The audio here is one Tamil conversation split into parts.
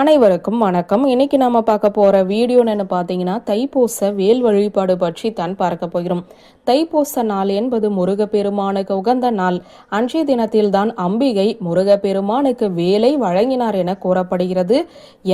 அனைவருக்கும் வணக்கம். இன்னைக்கு நாம பார்க்க போற வீடியோ பார்த்தீங்கன்னா தைப்பூச வேல் வழிபாடு பற்றி தான் பார்க்க போகிறோம். தைப்பூச நாள் என்பது முருகப்பெருமானுக்கு உகந்த நாள். அன்றைய தினத்தில் தான் அம்பிகை முருகப்பெருமானுக்கு வேலை வழங்கினார் என கூறப்படுகிறது.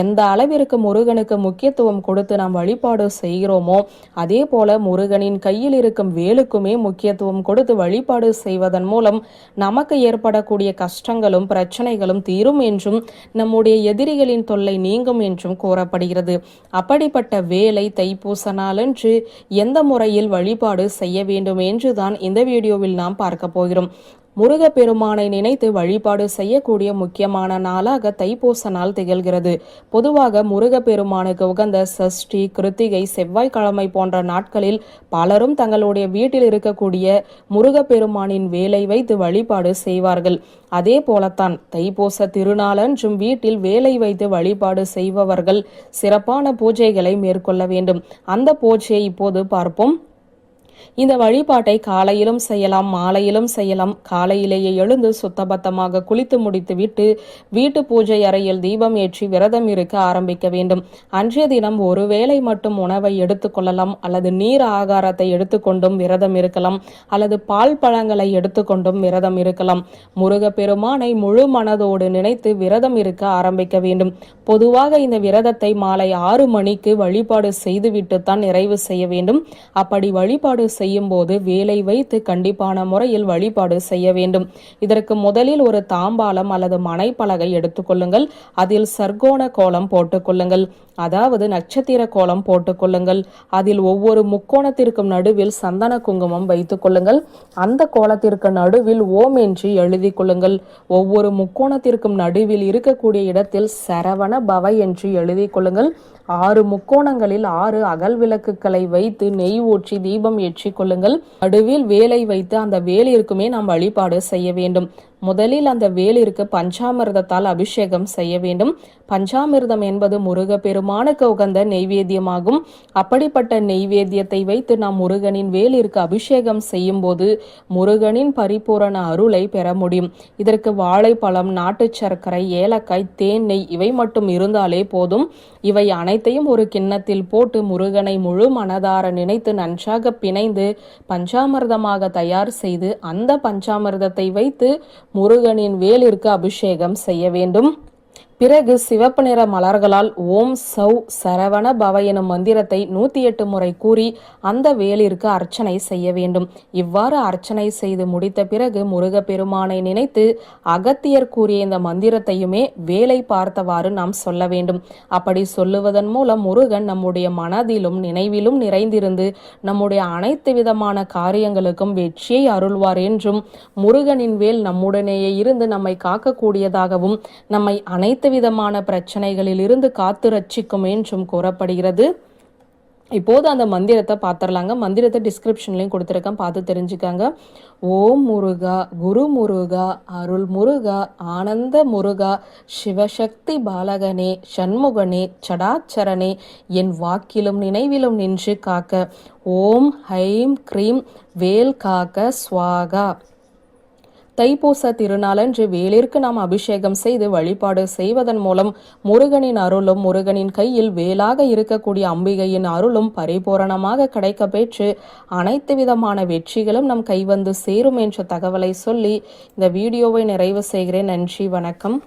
எந்த அளவிற்கு முருகனுக்கு முக்கியத்துவம் கொடுத்து நாம் வழிபாடு செய்கிறோமோ அதே போல முருகனின் கையில் இருக்கும் வேலுக்குமே முக்கியத்துவம் கொடுத்து வழிபாடு செய்வதன் மூலம் நமக்கு ஏற்படக்கூடிய கஷ்டங்களும் பிரச்சனைகளும் தீரும் என்றும் நம்முடைய எதிரிகளின் தொல்லை நீங்கும் என்றும் கூறப்படுகிறது. அப்படிப்பட்ட வேலை தைப்பூச நாளன்று எந்த முறையில் வழிபாடு செய்ய வேண்டும் என்றுதான் இந்த வீடியோவில் நாம் பார்க்க போகிறோம். முருகப்பெருமானை நினைத்து வழிபாடு செய்யக்கூடிய முக்கியமான நாளாக தைப்பூச நாள் திகழ்கிறது. பொதுவாக முருகப்பெருமானுக்கு உகந்த சஷ்டி கிருத்திகை செவ்வாய்க்கிழமை போன்ற நாட்களில் பலரும் தங்களுடைய வீட்டில் இருக்கக்கூடிய முருகப்பெருமானின் வேலை வைத்து வழிபாடு செய்வார்கள். அதே போலத்தான் தைப்பூச திருநாளன்றும் வீட்டில் வேலை வைத்து வழிபாடு செய்பவர்கள் சிறப்பான பூஜைகளை மேற்கொள்ள வேண்டும். அந்த பூஜையை இப்போது பார்ப்போம். இந்த வழிபாட்டை காலையிலும் செய்யலாம் மாலையிலும் செய்யலாம். காலையிலேயே எழுந்து சுத்தபத்தமாக குளித்து முடித்துவிட்டு வீட்டு பூஜை அறையில் தீபம் ஏற்றி விரதம் இருக்க ஆரம்பிக்க வேண்டும். அன்றைய தினம் ஒருவேளை மட்டும் உணவை எடுத்துக்கொள்ளலாம் அல்லது நீர் ஆகாரத்தை எடுத்துக்கொண்டும் விரதம் இருக்கலாம் அல்லது பால் பழங்களை எடுத்துக்கொண்டும் விரதம் இருக்கலாம். முருகப்பெருமானை முழு மனதோடு நினைத்து விரதம் இருக்க ஆரம்பிக்க வேண்டும். பொதுவாக இந்த விரதத்தை மாலை ஆறு மணிக்கு வழிபாடு செய்துவிட்டு தான் நிறைவு செய்ய வேண்டும். அப்படி வழிபாடு செய்யும் போது வேலை வைத்து கண்டிப்பான முறையில் வழிபாடு செய்ய வேண்டும். இதற்கு முதலில் ஒரு தாம்பாலம் அல்லது மனைப்பலகை எடுத்துக்கொள்ளுங்கள் அதில் சர்க்கோண கோலம் போட்டுக்கொள்ளுங்கள் அதாவது நட்சத்திர கோலம் போட்டுக்கொள்ளுங்கள் அதில் ஒவ்வொரு முக்கோணத்திற்கும் நடுவில் சந்தன குங்குமம் வைத்துக் கொள்ளுங்கள். அந்த கோலத்திற்கு நடுவில் ஓம் என்று எழுதி கொள்ளுங்கள். ஒவ்வொரு முக்கோணத்திற்கும் நடுவில் இருக்கக்கூடிய இடத்தில் சரவண பவ என்று எழுதி கொள்ளுங்கள். ஆறு முக்கோணங்களில் ஆறு அகல் விளக்குகளை வைத்து நெய் ஊற்றி தீபம் ஏற்றி கொள்ளுங்கள். நடுவில் வேலை வைத்து அந்த வேலிற்குமே நாம் வழிபாடு செய்ய வேண்டும். முதலில் அந்த வேலிற்கு பஞ்சாமிர்தத்தால் அபிஷேகம் செய்ய வேண்டும். பஞ்சாமிர்தம் என்பது முருக பெருமானுக்கு உகந்த நெய்வேத்தியமாகும். அப்படிப்பட்ட நெய்வேத்தியத்தை வைத்து நாம் முருகனின் வேலிற்கு அபிஷேகம் செய்யும் போது முருகனின் பரிபூரண அருளை பெற முடியும். இதற்கு வாழைப்பழம் நாட்டு சர்க்கரை ஏலக்காய் தேன் நெய் இவை மட்டும் இருந்தாலே போதும். இவை அனைத்தையும் ஒரு கிண்ணத்தில் போட்டு முருகனை முழு மனதார நினைத்து நன்றாக பிணைந்து பஞ்சாமிர்தமாக தயார் செய்து அந்த பஞ்சாமிர்தத்தை வைத்து முருகனின் வேலிற்கு அபிஷேகம் செய்ய வேண்டும். பிறகு சிவப்பு நிற மலர்களால் ஓம் சௌ சரவண பவ எனும் மந்திரத்தை நூத்தி எட்டு முறை கூறி அந்த வேலிற்கு அர்ச்சனை செய்ய வேண்டும். இவ்வாறு அர்ச்சனை செய்து முடித்த பிறகு முருகப்பெருமானை நினைத்து அகத்தியர் கூறிய இந்த மந்திரத்தையுமே வேலை பார்த்தவாறு நாம் சொல்ல வேண்டும். அப்படி சொல்லுவதன் மூலம் முருகன் நம்முடைய மனதிலும் நினைவிலும் நிறைந்திருந்து நம்முடைய அனைத்து விதமான காரியங்களுக்கும் வெற்றியை அருள்வார் என்றும் முருகனின் வேல் நம்முடனேயே இருந்து நம்மை காக்கக்கூடியதாகவும் நம்மை அனைத்து அனைத்து விதமான பிரச்சனைகளில் இருந்து காத்து ரட்சிக்கும் என்றும் கூறப்படுகிறது. இப்போது அந்த மந்திரத்தை பார்த்துடலாங்க. மந்திரத்தை டிஸ்கிரிப்ஷன்லையும் கொடுத்துருக்கேன். பார்த்து தெரிஞ்சுக்காங்க. ஓம் முருகா குரு முருகா அருள் முருகா ஆனந்த முருகா சிவசக்தி பாலகனே சண்முகனே சடாச்சரனே என் வாக்கிலும் நினைவிலும் நின்று காக்க. ஓம் ஹைம் க்ரீம் வேல் காக்க ஸ்வாகா. தைப்பூச திருநாளன்று வேலிற்கு நாம் அபிஷேகம் செய்து வழிபாடு செய்வதன் மூலம் முருகனின் அருளும் முருகனின் கையில் வேலாக இருக்கக்கூடிய அம்பிகையின் அருளும் பரிபூரணமாக கிடைக்க பெற்று அனைத்து விதமான வெற்றிகளும் நம் கைவந்து சேரும் என்ற தகவலை சொல்லி இந்த வீடியோவை நிறைவு செய்கிறேன். நன்றி வணக்கம்.